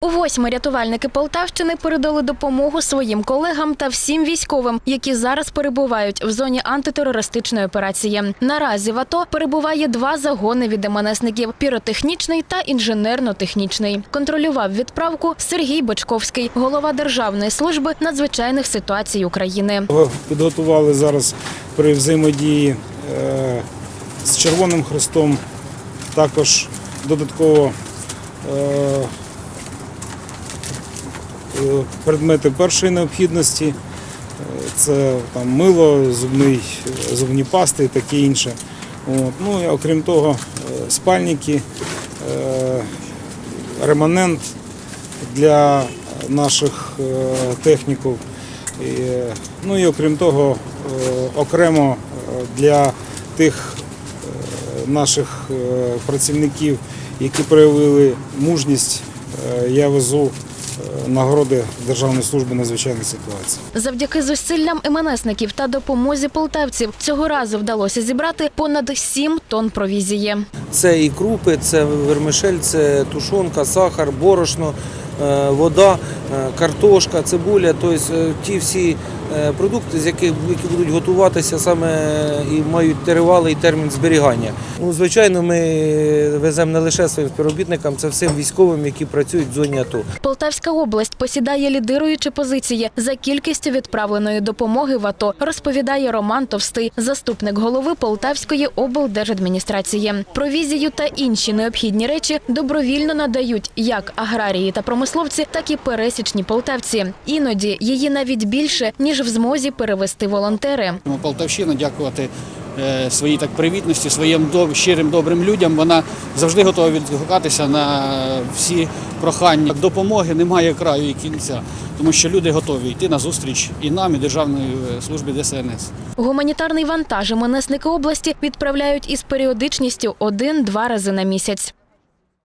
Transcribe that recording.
У восьми рятувальники Полтавщини передали допомогу своїм колегам та всім військовим, які зараз перебувають в зоні антитерористичної операції. Наразі в АТО перебуває два загони від МНСників – піротехнічний та інженерно-технічний. Контролював відправку Сергій Бочковський, голова Державної служби надзвичайних ситуацій України. Підготували зараз при взаємодії е, з Червоним Хрестом. Також додатково е, предмети першої необхідності. Е, Це там мило, зубний, зубні пасти і таке інше. От. Ну, і окрім того, е, спальники, е, реманент для наших е, техніків. Е, ну і окрім того, е, окремо е, для тих е, наших е, працівників, які проявили мужність, е, я везу е, нагороди Державної служби надзвичайних ситуацій. Завдяки зусиллям МНСників та допомозі полтавців цього разу вдалося зібрати понад 7 тонн провізії. Це і крупи, це вермишель, це тушонка, сахар, борошно, вода, е, картошка, цибуля. Тобто е, ті всі е, продукти, з яких які будуть готуватися саме і мають тривалий термін зберігання. Ну, звичайно, ми веземо не лише своїм співробітникам, це всім військовим, які працюють в зоні АТО. Полтавська область посідає лідируючі позиції за кількістю відправленої допомоги в АТО, розповідає Роман Товстий, заступник голови Полтавської облдержадміністрації. Провізію та інші необхідні речі добровільно надають як аграрії та промисловці, так і пересічні полтавці. Іноді її навіть більше ніж в змозі перевести волонтери. Полтавщина дякувати е, своїй так привітності, своїм доб- щирим добрим людям. Вона завжди готова відгукатися на всі прохання. Допомоги немає краю і кінця, тому що люди готові йти на зустріч і нам, і Державної е, служби ДСНС. Гуманітарний вантаж МНСники області відправляють із періодичністю один-два рази на місяць.